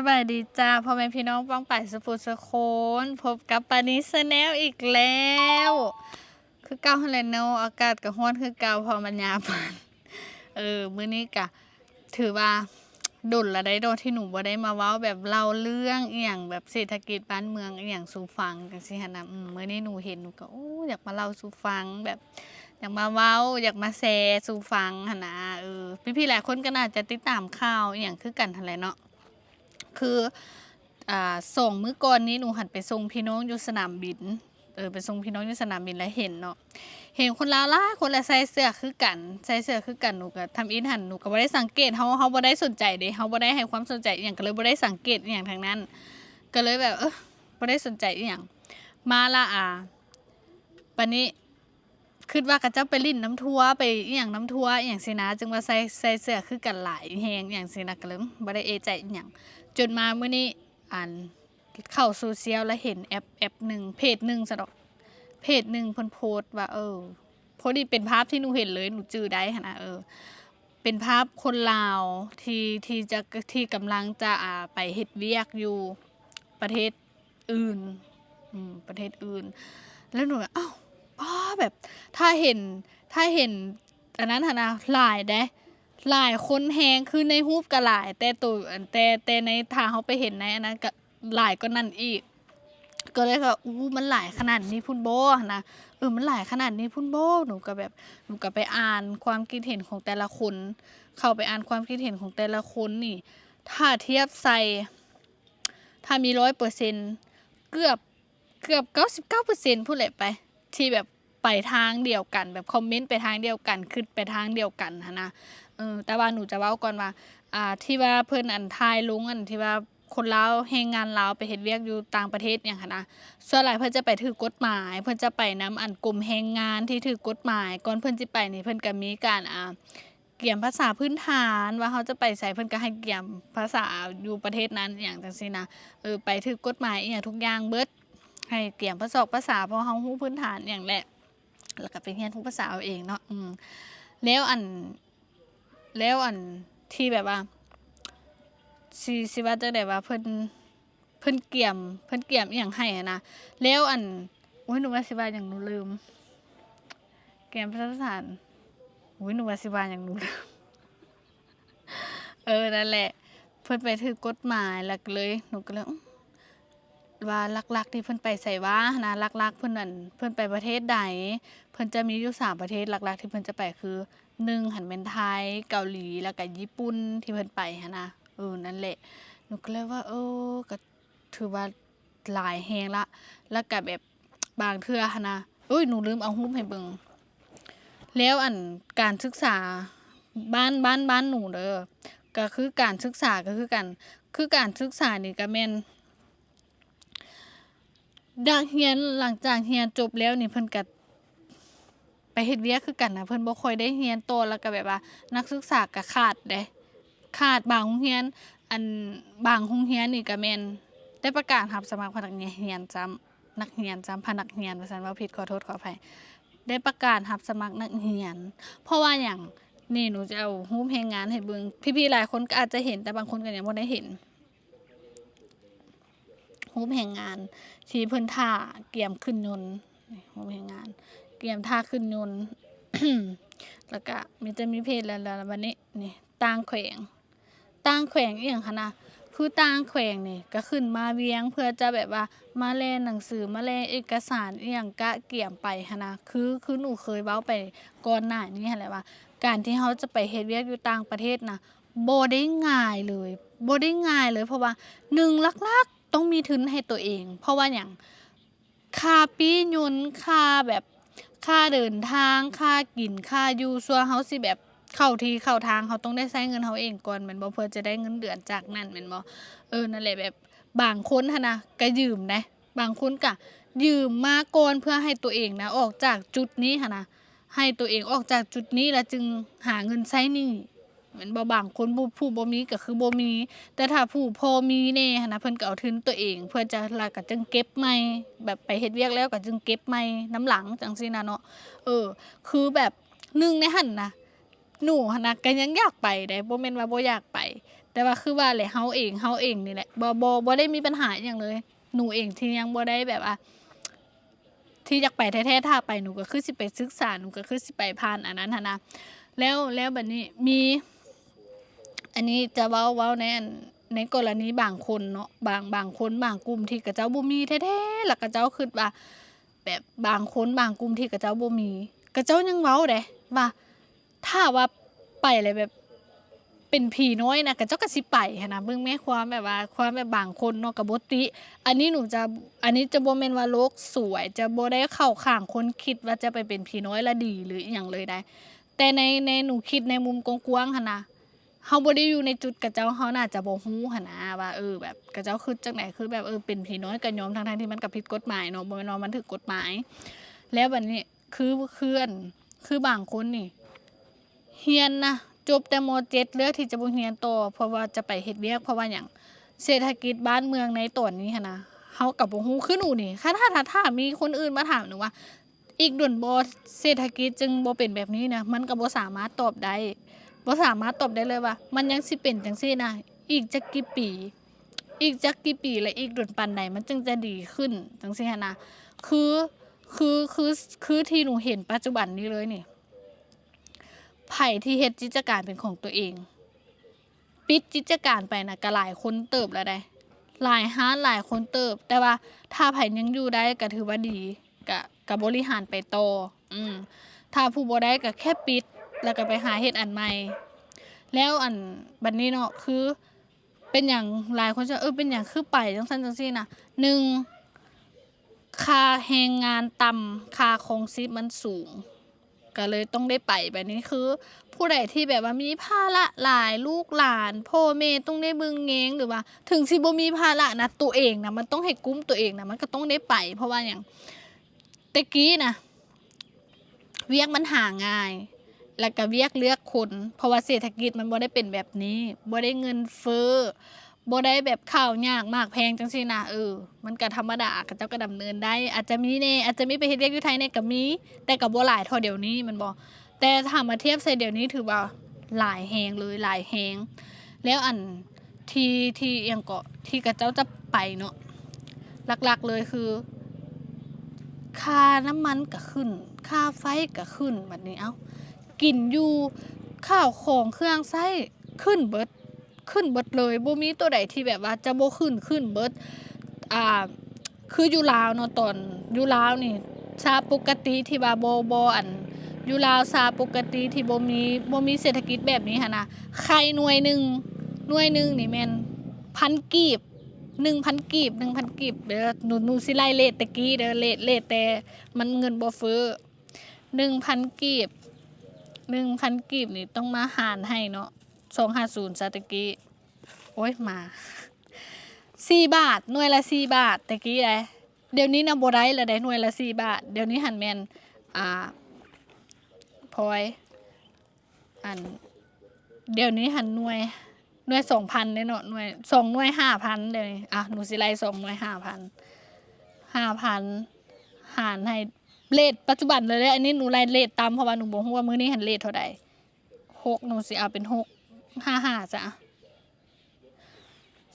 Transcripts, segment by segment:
สบายดีจ้าพ่อแม่พี่น้องป้องป่ายสุภูสโคนพบกับปานิสแนลอีกแล้ว คือเก้าฮันเลนโนอากาศกับฮ้อนคือเก้าพอมันยาปันเออมื้อนี้กะ ถือว่าดุลละได้โดนที่หนูบ่ได้มาเว้าแบบเล่าเรื่องอียงแบบเศรษฐกิจบ้านเมืองอียงสู่ฟังจังซี่หั่นะอืมมื้อนี้หนูเห็นหนูก็โอ้อยากมาเล่าสู่ฟังแบบอยากมาเว้าอยากมาแชร์สู่ฟังหั่นะเออพี่ๆหลายคนก็น่าจะติดตามข่าวอีหยังคือกันหั่นแหละเนาะ คืออ่าส่งมื้อก่อนนี้หนูหันไปส่งพี่น้องอยู่สนามบินเออไปส่งพี่น้องอยู่สนามบินแล้วเห็นเนาะเห็นคนลาวหลาคนละใส่เสื้อคือกันใส่เสื้อคือกันหนูก็ทำอินหันหนูก็บ่ได้สังเกตเฮาเฮาบ่ได้สนใจเด้เฮาบ่ได้ให้ความสนใจอหย่างก็เลยบ่ได้สังเกตอหย่างทางนั้น ก็เลยแบบเออบ่ได้สนใจอหย่างมาละอ่าปันนี้คิดว่าเขาเจ้าไปลิ้นน้ำทัวไปอหย่างน้ำทัวอหย่างสินะ จึงว่าใส่ใส่เสื้อคือกันหลายแฮงอหย่างสินะก็เลยบ่ได้เอะใจอหย่าง จนมาเมื่อนี้อ่านเข้าโซเชียลแล้วเห็นแอปแอปหนึ่งเพจหนึ่งสะดอกเพจหนึ่งพนโพสว่า เออพอดีเป็นภาพที่หนูเห็นเลยหนูจือได้หั่นนะเออ เป็นภาพคนลาวที่ที่จะที่กำลังจะอ่าไปเฮ็ดเวียกอยู่ประเทศอื่นอืมประเทศอื่น แล้วหนูอ้าวป้าแบบ ถ้าเห็นถ้าเห็นอันนั้นนนะหลายเด้ หลายคนแฮงคือในรูปก็หลาย แต่ตัวแต่แต่ในทางเขาไปเห็นในอันนั้นก็หลายก็นั่นอีก ก็เลยก็อู้มันหลายขนาดนี้พุ่นโบนะเออมันหลายขนาดนี้พุ่นโบหนูก็แบบหนูก็ไปอ่านความคิดเห็นของแต่ละคน เข้าไปอ่านความคิดเห็นของแต่ละคนนี่ ถ้าเทียบใส่ถ้ามีร้อยเปอร์เซ็นเกือบเกือบเก้าสิบเก้าเปอร์เซ็นพูดเลยไป ที่แบบไปทางเดียวกัน แบบคอมเมนต์ไปทางเดียวกัน ขึ้นไปทางเดียวกันนะ เออแต่ว่าหนูจะเว้าก่อนว่า อ่า ที่ว่าเพิ่นอันทายลุงอันที่ว่าคนลาวแรงงานลาวไปเฮ็ดเวียกอยู่ต่างประเทศเนี่ยค่ะนะ ส่วนหลายเพิ่นจะไปถือกฎหมาย เพิ่นจะไปนํอันกลุ่มแรงงานที่ถือกฎหมาย ก่อนเพิ่นสิไปนี่เพิ่นก็มีการ อ่า เกี่ยมภาษาพื้นฐานว่าเขาจะไปใส่เพิ่นก็ให้เกี่ยมภาษาอยู่ประเทศนั้นอหย่างจังซี่นะ เออ ไปถือกฎหมายอีหยังทุกอย่างเบิด ให้เกี่ยมภาษาภาษาเพราะเฮาฮู้พื้นฐานอย่างแหละ แล้วก็ไปเรียนทุกภาษาเอาเองเนาะ อืมแล้วอัน แล้วอันที่แบบว่าสิสิว่าจังได๋ว่าเพิ่นเพิ่นเกี่ยม เพิ่นเกี่ยมอีหยังให้นะแล้วอันโอ้ยหนูว่าสิว่าหยังหนูลืมเกี่ยมภาษาสานโอ้ยหนูว่าสิว่าหยังหนูลืมเออนั่นแหละ เพิ่นไปถือกฎหมายแล้วก็เลยหนูก็เลยว่าลักๆที่เพิ่นไปไสวะนะลักๆเพิ่นนั่นเพิ่นไปประเทศใดเพิ่นจะมีอยู่สามประเทศลักๆที่เพิ่นจะไปคือ หนึ่งหันเป็นไทยเกาหลีแล้วก็ญี่ปุ่นที่เพิ่นไปหันะเออนั่นแหละหนูก็เลยว่า เออก็ถือว่าหลายแฮงละ แล้วก็แบบบางเทื่อหันนะอุ้ยหนูลืมเอารูปให้เบิงแล้วอันการศึกษาบ้านบ้านบ้านหนูเด้อก็คือการศึกษาก็คือกัน คือการศึกษานี่ก็แม่นดักเรียนหลังจากเรียนจบแล้วนี่เพิ่นก็ ไปเฮ็ดเวียกคือกันนะเพิ่นบ่ค่อยได้เรียนโตแล้วก็แบบว่า นักศึกษาก็ขาดเด้ขาดบางโรงเรียน อันบางโรงเรียนนี่ก็แม่นได้ประกาศรับสมัครพนักงานเรียนจำนักเรียนจำพนักเรียนว่าซั่นเว้าผิดขอโทษขออภัยได้ประกาศรับสมัครนักเรียน เพราะว่าหยังนี่หนูจะเอารูปแรงงานให้เบิ่งพี่ๆหลายคนก็อาจจะเห็นแต่บางคนก็ยังบ่ได้เห็นรูปแรงงานที่เพิ่นท่าเกียมขึ้นยนต์นี่รูปแรงงาน เตรียมท่าขึ้นยนต์แล้วก็มันจะมีเพจแล้วแล้ววันนี้นี่ต่างแขวงต่างแขวงอีหยังคะนะคือต่างแขวงนี่ก็ขึ้นมาเวียงเพื่อจะแบบว่ามาแลหนังสือมาแลเอกสารอีหยังกะเกี่ยมไปหันนะคือคือหนูเคยเว้าไปก่อนหน้านี้หั้นแหละว่า การที่เขาจะไปเฮ็ดเวียกอยู่ต่างประเทศนะบ่ได้ง่ายเลยบ่ได้ง่ายเลย เพราะว่าหนึ่งหลักๆต้องมีทุนให้ตัวเอง เพราะว่าหยังค่าปียนค่าแบบ ค่าเดินทางค่ากินค่าอยู่ซัวเฮาสิแบบเข้าที่เข้าทางเขาต้องได้ใช้เงินเขาเองก่อนแม่นบ่เพื่อจะได้เงินเดือนจากนั่นเหมือนบ่เออนั่นแหละแบบบางคนหะนะก็ยืมนะบางคนก็ยืมมาก่อนเพื่อให้ตัวเองนะออกจากจุดนี้หะนะให้ตัวเองออกจากจุดนี้แล้วจึงหาเงินใช้ห นี้แม่นบ่บางคนผู้บ่มีก็คือบ่มี แต่ถ้าผู้พอมีแน่นะเพิ่นก็เอาทุนตัวเอง เพื่อจะล้วก็จึงเก็บใหม่แบบไปเฮ็ดเวียกแล้วก็จึงเก็บใหม่น้ำหลังจังซี่นะเนาะเออ คือแบบหนึ่งในหันนะหนูหนะก็ยังอยากไปได้บ่แม่นว่าบ่อยากไป แต่ว่าคือว่าแหละเฮาเองเฮาเองนี่แหละบ่บ่บ่ได้มีปัญหาอย่างเลย หนูเองที่ยังบ่ได้แบบว่าที่อยากไปแท้ๆถ้าไปหนูก็คือสิไปศึกษาหนูก็คือสิไปผ่านอันนั้นหนะแล้วแล้วบัดนี้มี อันนี้จะเว้าเว้าในอันในกรณีบางคนเนาะบางบางคนบางกลุ่มที่กระเจ้าบ่มีแท้ๆแล้วกระเจ้าคิดว่า แบบบางคนบางกลุ่มที่กระเจ้าบ่มีกระเจ้ายังเว้าเด้ว่าถ้าว่าไปเลยแบบเป็นผีน้อยนะกระเจ้าก็สิไปนะเบิ่งแม่ความแบบว่า ความแบบบางคนเนาะกับบติ อันนี้หนูจะอันนี้จะบ่แม่นว่าโลกสวย จะบ่ได้เข้าข้างคนคิดว่าจะไปเป็นผีน้อยและดีหรืออย่างเลยได้ แต่ในในหนูคิดในมุมกว้างๆหั่นนะ เฮาบ่ได้อยู่ในจุดกระเจ้าเฮาน่าจะบ่ฮู้หั่นนะว่าเออแบบกระเจ้าคือจังไดคือแบบเออเป็นผีน้อยก็ยอมทั้งๆที่มันก็ผิดกฎหมายเนาะบ่แม่นว่ามันถูกกฎหมาย แล้วบัดนี้คือเคืออันคือบางคนนี่เฮียนนะจบแต่ม .7 เลือกที่จะบ่เรียนต่อเพราะว่าจะไปเฮ็ดเวียกเพราะว่าหยังเศรษฐกิจบ้านเมืองในตอนนี้หั้นนะเฮากับบ่ฮู้คือหนูนี่ถ้าถ้าถ้าถ้ามีคนอื่นมาถามหนูว่า อีกด่วนบ่เศรษฐกิจจึงบ่เป็นแบบนี้นะมันก็บ่สามารถตอบได้ บ่สามารถตอบได้เลยว่า มันยังสิเป็นจังซี่นะอีกจักกี่ปี อีกจักกี่ปีและอีกด่วนปานใดมันจึงจะดีขึ้นจังซี่นะคือคือคือคือที่หนูเห็นปัจจุบันนี้เลยนี่ไผ่ที่เฮ็ดกิจการเป็นของตัวเอง ปิดกิจการไปนะก็หลายคนเติบแล้วได้หลายห้านหลายคนเติบ แต่ว่าถ้าไผ่ยังอยู่ได้ก็ถือว่าดีก็ก็บบริหารไปโตออืมถ้าผู้บ่ได้ก็แค่ปิด แล้วก็ไปหาเฮ็ดอันใหม่ แล้วอันบัดนี้เนาะคือเป็นอย่างหลายคนจะเออเป็นอย่างคือไปจังซั่นจังซี่นะหนึ่งค่าแรงงานต่ำค่าคงชีพมันสูง ก็เลยต้องได้ไปแบบนี้คือ ผู้ใดที่แบบว่ามีภาระหลายลูกหลานพ่อแม่ต้องได้บึงเงงหรือว่า ถึงสิบ่มีภาระนะตัวเองนะมันต้องให้กุ้มตัวเองนะมันก็ต้องได้ไป เพราะว่าอย่างตะกี้นะเวียกมันหาง่าย แล้วก็เวียกเลือกคน เพราะว่าเศรษฐกิจมันบ่ได้เป็นแบบนี้บ่ได้เงินเฟ้อบ่ได้แบบข้าวยากมากแพงจังซี่นะเออ มันก็ธรรมดาก็เจ้าก็ดำเนินได้ อาจจะมีแน่อาจจะมีไปเฮ็ดเวียกอยู่ไทยเนี่ยก็มี แต่ก็บ่หลายเท่าเดี๋ยวนี้มันบ่แต่ถ้ามาเทียบใส่เดี๋ยวนี้ถือว่าหลายแหงเลยหลายแหงแล้วอันที่ที่เอียงเกาะที่กระเจ้าจะไปเนาะหลักๆเลยคือ ค่าน้ำมันก็ขึ้น ค่าไฟก็ขึ้นแบบนี้เอ้า กินอยู่ข้าวของเครื่องใช้ขึ้นเบิดขึ้นเบิดเลยบ่มีตัวใดที่แบบว่าจะบ่ขึ้นขึ้นเบิดอ่าคืออยู่ลาวเนาะตอนอยู่ลาวนี่ชาปกติที่ว่าบ่บ่อันอยู่ลาวซาปกติที่บ่มีบ่มีเศรษฐกิจแบบนี้หั่นนะไข่หน่วยหนึ่งหน่วยหนึ่งนี่แม่นพันกีบหนึ่งพันกีบหนึ่งพันกีบเด้อหนูหนูสิไล่เลทตะกี้เด้อเลทเลทแต่มันเงินบ่เฟ้อหนึ่งพันกีบ หนึ่งพันกีบนี่ต้องมาหารให้เนาะสองห้าศูนย์ซาตะกี้โอ้ยมาสี่บาทหน่วยละสี่บาทตะกี้ได้เดี๋ยวนี้นะบ่ได้ล้วได้หน่วยละสี่บาท เดี๋ยวนี้หันแมนอ่าพลอยอันเดี๋ยวนี้หันหน่วยหน่วยสองพันเนาะหน่วยสองหน่วยห้าพันเดี๋ยอะหนูสิไลสองหน่วยห้าพันห้าพันหารให้ เลทปัจจุบันเลยเด้ออันนี้หนูไล่เลทตามเพราะว่าหนูบอกว่ามื้อนี้หันเลทเท่าใดหกหนูสิเอาเป็นหกห้าห้าจ้ะ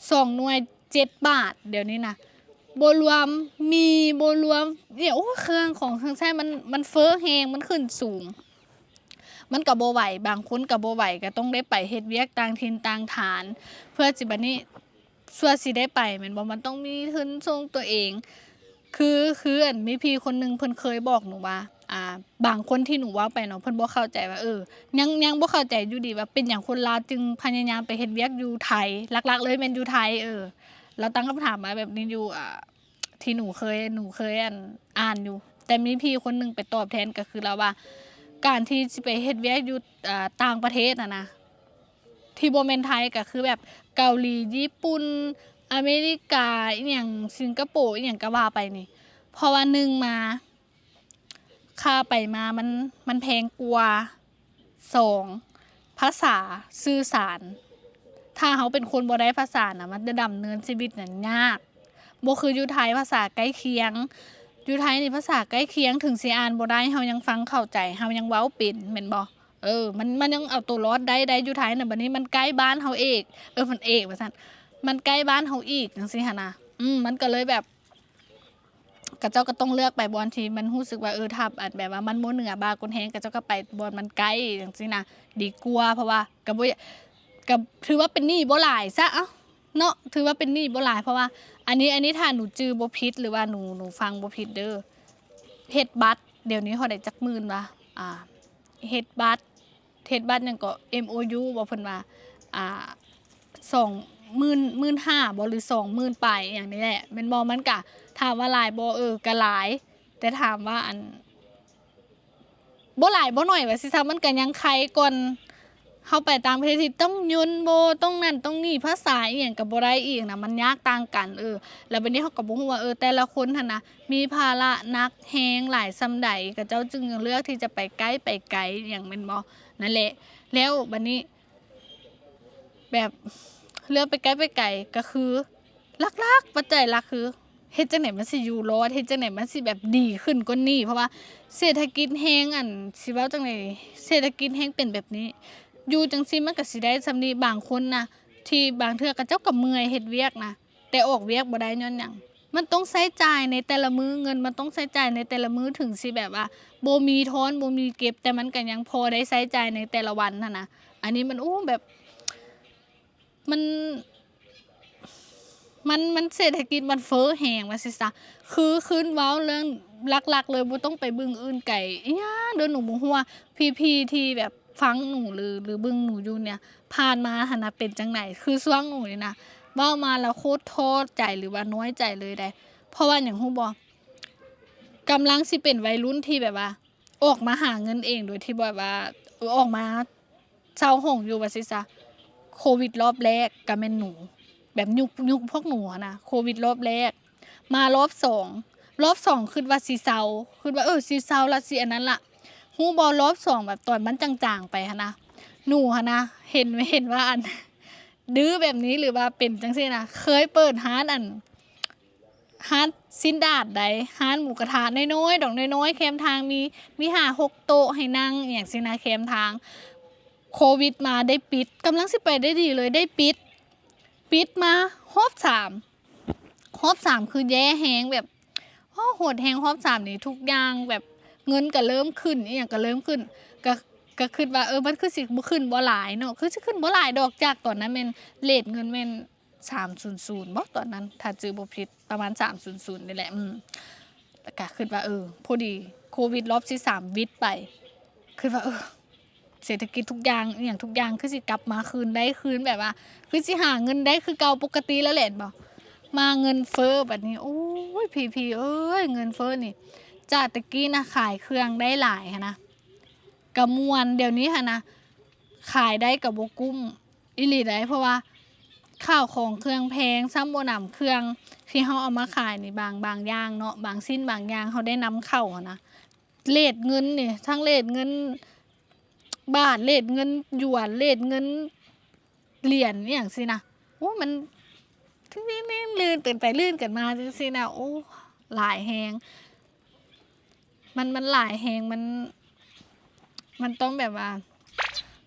สองหน่วยเจ็ดบาท เดี๋ยวนี้นะบรวมมีบรวมเนี่ยโอ้เครื่องของเครื่องใช้มันมันเฟ้อแฮงมันขึ้นสูง มันกับโบไหวบางคนกับโบไหวก็ต้องได้ไปเฮ็ดเวียกต่างถิ่นต่างฐาน เพื่อจิบัดนี้ส่วนสิได้ไปแม่นบ่มันต้องมีทุนส่งตัวเอง คือคืออันมีพี่คนหนึงเพิ่นเคยบอกหนูว่า อ่า บางคนที่หนูว่าไปเนาะเพิ่นบ่เข้าใจว่าเออยังยังบ่เข้าใจอยู่ดีว่าเป็นหยังคนลาวจึงพยายามไปเฮ็ดเวียกอยู่ไทยหลักๆ เลยแม่นอยู่ไทยเออเราตั้งคำถามมาแบบนี้อยู่อ่าที่หนูเคยหนูเคยอ่านอ่านอยู่ แต่มีพี่คนหนึงไปตอบแทนก็คือเราว่า การที่สิไปเฮ็ดเวียกอยู่อ่าต่างประเทศน่ะนะที่บ่แม่นไทยก็คือแบบเกาหลีญี่ปุ่น อเมริกาอีหยังสิงคโปร์อีหยังก็ว่าไปนี่เพราะว่าหนึ่งมา ค่าไปมามันมันแพงกว่าสองภาษาสื่อสาร ถ้าเขาเป็นคนบ่ได้ภาษานะมันจะดำเนินชีวิตน่ะยากบ่คืออยู่ไทยภาษาใกล้เคียงอยู่ไทยนี่ภาษาใกล้เคียงถึงสิอ่านบ่ได้เฮายังฟังเข้าใจเฮายังเว้าเป็นแม่นบ่เออ มันมันยังเอาตัวรอดได้ได้อยู่ไทยน่ะบัดนี้มันใกล้บ้านเฮาเอกเออมันเอกว่าซั่น มันใกล้บ้านเฮาอีกจังซี่หั่นะอืมมันก็เลยแบบกระเจ้าก็ต้องเลือกไปบอลที่มันรู้สึกว่าเออถ้าอันแบบว่ามันบ่เหนือบากคนแฮงกระเจ้าก็ไปบอลมันไกลจังซี่นะดีกว่าเพราะว่าก็บ่ก็ถือว่าเป็นหนี้บ่หลายซะเอ้าเนาะถือว่าเป็นหนี้บ่หลายเพราะว่า อันนี้อันนี้ถ้าหนูจื้อบ่ผิดหรือว่าหนูหนูฟังบ่ผิดเด้อเฮ็ดบัตรเดี๋ยวนี้เขาได้จักหมื่นวะอ่าเฮ็ดบัตรเฮ็ดบัตรยังก็ MOU บ่เพิ่นว่าอ่าสอง หมื่นหมื่นห้าบหรือสองหมื่นไปอย่างนี้แหละแม่นบ่มันก็ถามว่าหลายบ่เออก็หลาย แต่ถามว่าอันบ่หลายบ่น้อยว่าสิซะมันก็ยังใครก่อนเฮาไปตางประเทศที่ต้องยุนโบต้องนั่นต้องนี่ภาษาอีหยังก็บ่ได้อีกนะมันยากต่างกันเออ แล้วบัดนี้เขาก็บ่ฮู้ว่าเออแต่ละคนหั่นนะมีภาระนักแฮงหลายซำใดก็เจ้าจึงเลือกที่จะไปไกลไปไกลอย่างแม่นบ่นั่นแหละ แล้วบัดนี้ แบบ เลือกไปไกลไปไกลก็คือลักๆปัจจัยหลักคือเฮ็ดจังไดมันสิอยู่รอดเฮ็ดจังไดมันสิแบบดีขึ้นกว่านี้เพราะว่าเศรษฐกิจแฮงอันสิเว้าจังไดเศรษฐกิจแฮงเป็นแบบนี้ อยู่จังซี่มันก็สิได้ซำนี้บางคนนะที่บางเทื่อก็เจ้าก็เมื่อยเฮ็ดเวียกนะแต่ออกเวียกบ่ได้ย้อนหยังมันต้องใช้จ่ายในแต่ละมื้อเงินมันต้องใช้จ่ายในแต่ละมื้อถึงสิแบบว่าบ่มีทอนบ่มีเก็บแต่มันก็ยังพอได้ใช้จ่ายในแต่ละวันหั่นนะอันนี้มันโอ้แบบ มันมันมันเศรษฐกิจมันเฟ้อแหงว่าสิซะคือคืนเว้าเรื่องหลักๆ เลยบ่ต้องไปเบิ่งอื่นไกลอีหยังเด้อหนูบ่ฮู้ว่าพี่ๆที่แบบฟังหนูหรือหรือเบิ่งหนูอยู่เนี่ย ผ่านมาหันนะเป็นจังไดคือช่วงหนูนี่นะเว้ามาแล้วโคตรโทษใจหรือว่าน้อยใจเลยได้เพราะว่าอย่างฮู้บ่กำลังสิเป็นวัยรุ่นที่แบบว่า ออกมาหาเงินเองโดยที่แบบว่าออออกมาเช่าห้องอยู่ว่าซิซะ โควิดรอบแรกก็แม่นหนู แบบยุคยุคพวกหนูนะโควิดรอบแรก มารอบสองรอบสองคิดว่าสิเซาคิดว่าเออสิเซาละสิอันนั้นล่ะฮู้บ่รอบสองแบบตอนมันจางๆไปหันะหนูหันะเห็นไม่เห็นว่าอัน ดื้อแบบนี้หรือว่าเป็นจังซี่นะเคยเปิดฮาร้านอันฮาร้านซินดาดใดร้านหมูกระทะน้อยๆดอกน้อยๆแคมทางมีมีหาหกโต๊ะให้นั่งอย่างสินะแคมทาง โควิดมาได้ปิดกำลังสิไปได้ดีเลยได้ปิด ปิดมาฮอบสามฮอบสามคือแย่แหงแบบโอ้โหดแหงฮอบสามนี่ทุกอย่างแบบเงินก็เริ่มขึ้นอหย่างก็เริ่มขึ้นก็ก็คิดว่าเออมันคือสิบ่ขึ้นบ่หลายเนาะคือสิขึ้นบ่หลายดอกจากตอนนั้นแม่นเรทเงินแม่น300บ่ตอนนั้นถ้าจื้อบ่ผิดประมาณ300นี่แหละอืมก็คิดว่าเออพอดีโควิดรอบที่3วิดไปคิดว่าเออ เศรษฐกิจทุกอย่างอย่างทุกอย่างคือสิกลับมาคืนได้คืนแบบว่า คือสิหาเงินได้คือเก่าปกติแล้วแหละบ่มาเงินเฟ้อแบบนี้ โอ้ยพี่ๆเอ้ยเงินเฟ้อนี่จากตะกี้นะขายเครื่องได้หลายนะกระมวลเดี๋ยวนี้ค่ะนะขายได้กับบกุ้มอิลีได้เพราะว่าข้าวของเครื่องแพงซ้ำโบนำเครื่องที่เขาเอามาขายนี่บางบางอย่างเนาะบางสิ้นบางอย่างเขาได้นำเข้าอะนะเลทเงินนี่ทั้งเลทเงิน บาทเลทเงินหยวนเลทเงินเหรียญอย่างสินะโอ้มันที่นี่นี่ลื่นเกินไปลื่นกันมาจังสินะโอ้หลายแหงมันมันหลายแหงมัน มันต้องแบบว่า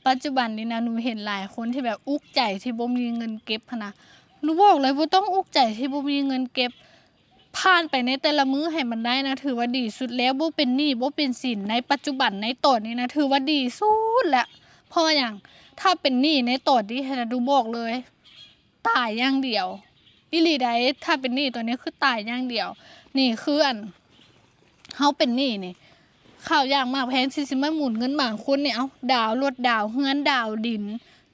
ปัจจุบันนี้นะหนูเห็นหลายคนที่แบบอุกใจที่บ่มีเงินเก็บนนะหนูบอกเลยว่าต้องอุกใจที่บ่มีเงินเก็บ ผ่านไปในแต่ละมื้อให้มันได้นะถือว่าดีสุดแล้วบ่เป็นหนี้บ่เป็นสินในปัจจุบันในตอนนี้นะถือว่าดีสุดแล้วเพราะอย่างถ้าเป็นหนี้ในตอนนี้ให้นะดูบอกเลย ตายอย่างเดียวอีหลีใดถ้าเป็นหนี้ตัวนี้คือตายอย่างเดียว นี่คืออันเฮาเป็นหนี้นี่ข้าวยากมากแพงสิสิมาหมุนเงินบางคนเนี่ยเอาดาวรถดาวเฮือนดาวดิน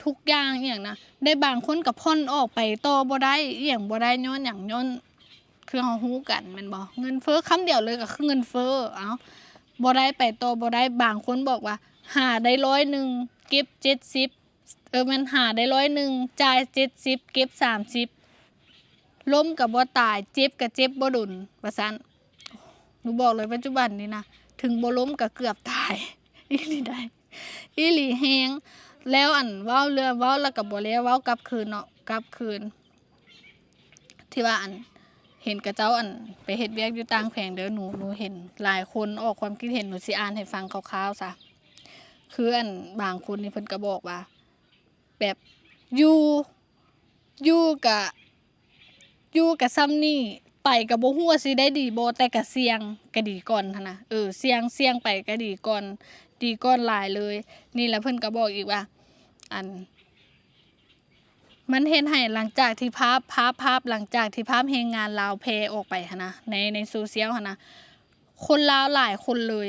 ทุกอย่างอย่างนะได้บางคนกับพ่อนออกไปต่อบ่ได้อย่างบ่ได้ย้อนอย่างย้อน คือเฮาฮู้กันแม่นบ่เงินเฟ้อคำเดียวเลยก็คือเงินเฟ้อเอ้าบ่ได้ไปต่อบ่ได้บางคนบอกว่าหาได้ร้อยหนึ่งเก็บเจ็ดสิบเออมันหาได้ร้อยหนึ่งจ่ายเจ็ดสิบเก็บสามสิบล้มกับบ่ตายเจ็บกับเจ็บบ่ดุนว่าซั่นหนูบอกเลยปัจจุบันนี้นะถึงบ่ล้มก็เกือบตายอีหลีได้อีหลีแฮงแล้วอันเว้าเรือเว้าแล้วก็บ่แล้วเว้ากลับคืนเนาะกลับคืนที่ว่าอัน เห็นกระเจ้าอันไปเฮ็ดเวียกอยู่ต่างแผงเด้อหนูหนูเห็นหลายคนออกความคิดเห็นหนูสิอ่านให้ฟังคร่าวๆซะคืออันบางคนนี่เพิ่นก็บอกว่า แบบอยู่อยู่กะอยู่กะซ้ำนี่ไปกับบ่ฮู้ว่าสิได้ดีบ่แต่ก็เสี่ยงก็ดีก่อนหันนะเออเสี่ยงเสี่ยงไปก็ดีก่อนดีก่อนหลายเลย นี่แหละเพิ่นก็บอกอีกว่า อัน มันเห็นให้หลังจากที่ภาพภาพภาพหลังจากที่ภาพเพลงงานลาวเพออกไปนนะในในโซเชียลนนะคนลาวหลายคนเลย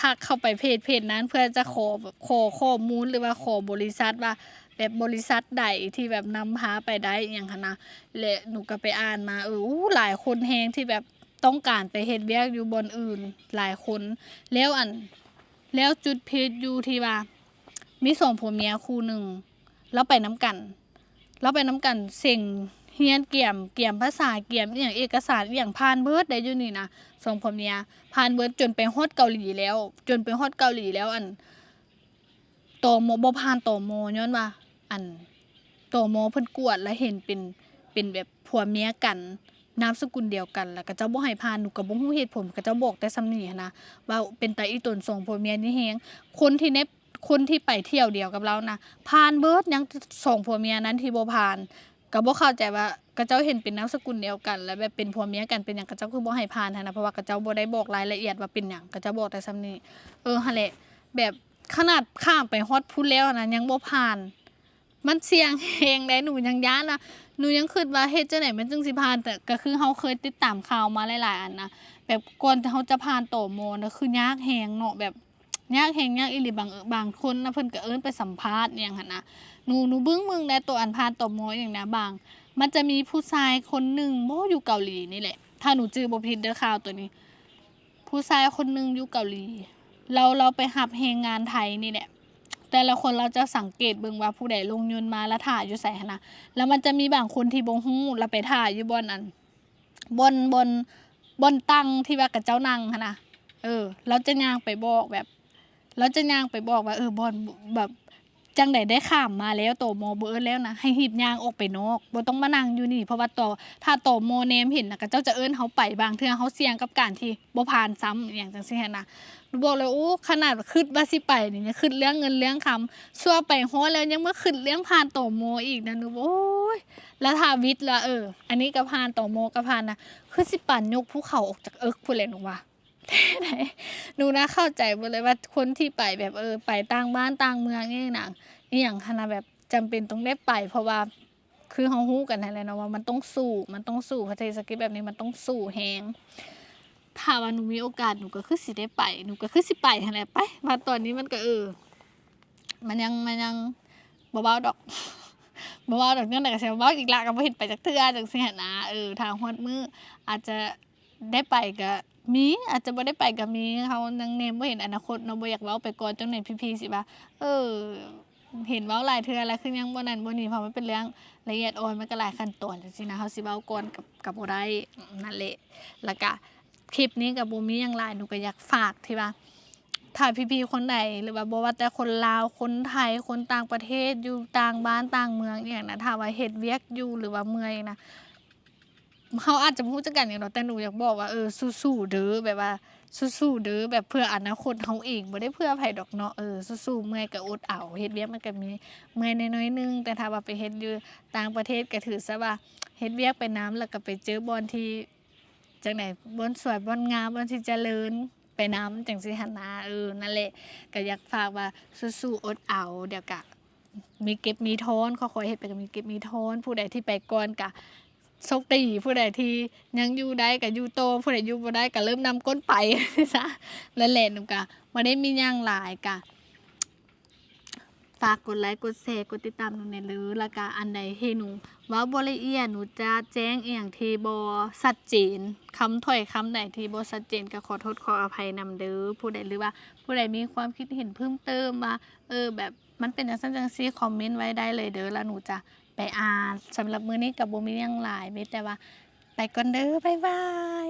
ทักเข้าไปเพจเพจนั้นเพื่อจะขอขอข้อมูลหรือว่าขอบริษัทว่าแบบบริษัทใดที่แบบนำพาไปได้อย่างหั้นะและหนูก็ไปอ่านมาเอออหลายคนแฮงที่แบบต้องการไปเฮ็ดเวียกอยู่บนอื่นหลายคน แล้วอันแล้วจุดพีคอยู่ที่ว่า มีสองผัวเมียคู่หนึ่งแล้วไปน้ำกัน แล้วไปน้ำกันเสิ่งเฮียนเกี่ยมเกี่ยมภาษาเกี่ยมอย่างเอกสารอย่างผ่านเบิร์ดได้อยู่นี่นะสองผัวเมียผ่านเบิร์ดจนไปฮอดเกาหลีแล้ว จนไปฮอดเกาหลีแล้วอันโตโมบ่ผ่านโตโมย้อนว่า อันโตโมเพิ่นกวดแล้วเห็นเป็นเป็นแบบผัวเมียกันนามสกุลเดียวกันแล้วก็เจ้าบ่ให้ผ่านหนูก็บ่ฮู้เหตุผลก็เจ้าบอกแต่ซ้ำนี้หั้นนะว่าเป็นตาอีตนส่งผัวเมียนี่แฮงคนที่ใน คนที่ไปเที่ยวเดียวกับเรานะผ่านเบิร์ดยังส่งผัวเมียนั้นที่บ่ผ่านก็บ่เข้าใจว่าก็เจ้าเห็นเป็นนามสกุลเดียวกัน แล้วแบบเป็นผัวเมียกันเป็นหยังก็เจ้าคือบ่ให้ผ่านนะเพราะว่าก็เจ้าบ่ได้บอกรายละเอียดว่าเป็นหยังก็เจ้าบอกแต่ซ้ำนี้เออหั่นแหละแบบขนาดข้ามไปฮอดพูดแล้วนะยังบ่ผ่าน มันเสี่ยงแฮงได้หนูยังย้านนะหนูยังคิดว่าเฮ็ดจังได๋มันจึงสิผ่านแต่ก็คือเฮาเคยติดตามข่าวมาหลายๆอันนะแบบก่อนที่เฮาจะผ่านโตโมนะคือยากแฮงเนาะแบบ ยากแฮงยากอีหลีบางเอิ้นบางคนนะเพิ่นก็เอิ้นไปสัมภาษณ์อหยังหั่นนะหนูหนูเบิ่งมึงได้ตัวอันผ่านโตโมอย่างนะบาง มันจะมีผู้ชายคนหนึ่งบ่อยู่เกาหลีนี่แหละ ถ้าหนูจื้อบ่ผิดเด้อข่าวตัวนี้ ผู้ชายคนหนึ่งอยู่เกาหลี เราเราไปหับแฮงงานไทยนี่แหละแต่ละคนเราจะสังเกตเบิ่งว่าผู้ใดลงยนต์มาแล้วถ่ายอยู่ไสหั้นะแล้วมันจะมีบางคนที่บ่ฮู้แล้วไปถ่ายอยู่บนอันบนบนบนตั้งที่ว่ากับเจ้านั่งนนะเออ เราจะย่างไปบอกแบบ เราจะย่างไปบอกว่าเออบอนแบบจังใดได้ข้ามมาแล้วโตโมบ่เอิ้นแล้วนะให้หีบยางออกไปนอกบ่ต้องมานั่งอยู่นี่เพราะว่าต่อถ้าโตโมเนมเห็นนะก็เจ้าจะเอิ้นเฮาไปบางเทื่อเฮาเสี่ยงกับการที่บ่ผ่านซ้ำอย่างจังซี่นะบอกเลยโอ้ขนาดคิดว่าสิไปนี่ยังคิดเรื่องเงินเรื่องคำชั่วไปฮอแล้วยังมาคิดเรื่องผ่านโตโมอีกนะหนูบอกโอ้ยแล้วถ้าวิทย์ละเออ อันนี้ก็ผ่านโตโมก็ผ่านนะคือสิปั่นยกภูเขาออกจากเอิกพูดเลยหนูว่า ไหนหนูนะเข้าใจหมดเลยว่าคนที่ไปแบบเออไปต่างบ้านต่างเมืองนี่นะนี่อย่างขนาดแบบจำเป็นต้องได้ไป เพราะว่าคือเฮาฮู้กันนั่นแหละเนาะว่ามันต้องสู้มันต้องสู้ประเทศสกิปแบบนี้มันต้องสู้แฮงถ้าว่าหนูมีโอกาสหนูก็คือสิได้ไปหนูก็คือสิไปหั่นแหละไปมาตอนนี้มันก็เออ มันยังมันยังบ่เบาดอกบ่เบาดอกเนื่องแต่ก็สิบ่เบาอีกละก็บ่เห็นไปจักเทือจังซี่หันนะเออทางฮอดมืออาจจะได้ไปก็ มีอาจจะบ่ได้ไปก็มีเขายังเนมบ่เห็นอนาคตเนาะบ่อยากเว้าไปก่อนจังได๋พี่ๆสิว่าเออ เห็นเว้าหลายเทื่อแล้วคือยังบ่นั่นบ่นี่เพราะมันเป็นเรื่องละเอียดอ่อนมันก็หลายขั้นตอนจังซี่นะเฮาสิเว้าก่อนกับกับบ่ได้นั่นแหละแล้วก็คลิปนี้กับบูมีอย่างไรหนูก็อยากฝากที่ว่าถ้าพี่ๆคนไหนหรือว่าบ่ว่าแต่คนลาวคนไทยคนต่างประเทศอยู่ต่างบ้านต่างเมืองอย่างนะถ้าว่าเฮ็ดเวียกอยู่หรือว่าเมื่อยนะ เขาอาจจะบ่รู้จักกันอย่างดอกแต่หนูอยากบอกว่าเออสู้ๆเด้อแบบว่าสู้ๆเด้อแบบเพื่ออนาคตเฮาเองบ่ได้เพื่อไผดอกเนาะเออสู้ๆเมื่อยก็อดเอาเฮ็ดเวียกมันก็มีเมื่อยน้อยๆนึงแต่ถ้าว่าไปเฮ็ดอยู่ต่างประเทศก็ถือซะว่าเฮ็ดเวียกไปน้ำแล้วก็ไปเจอบอนที่จังไหนบอนสวยบอนงามบอนที่เจริญไปน้ำจังสิหันนาเออนั่นแหละก็อยากฝากว่าสู้ๆอดเอาเดี๋ยวกะมีเก็บมีทอนค่อยเฮ็ดไปก็มีเก็บมีทอนผู้ใดที่ไปก่อนกะ โชคดีผู้ใดที่ยังอยู่ได้ก็อยู่โต ผู้ใดอยู่บ่ได้ก็เริ่มนำก้นไปซะแล้วแหละหนูกะบ่ได้มีหยังหลายกะฝากกดไลค์กดแชร์กดติดตามหนูในอยเด้อแล้วก็อันใดที่หนูว้าบ่ละเอียดหนูจะแจ้งเอียงที่บ่ชัดเจนคำถ้อยคำใดที่บ่ชัดเจนก็ขอโทษขออภัยนำเด้อผู้ใดหรือว่า ผู้ใดมีความคิดเห็นเพิ่มเติมว่าเออแบบมันเป็นจังซั่นจังซี่คอมเมนต์ไว้ได้เลยเด้อแล้วหนูจะ ไปอ่านสำหรับมื้อนี้กับ่มีหยังหลายมีแต่ว่า ไปก่อนเด้อบ๊ายบาย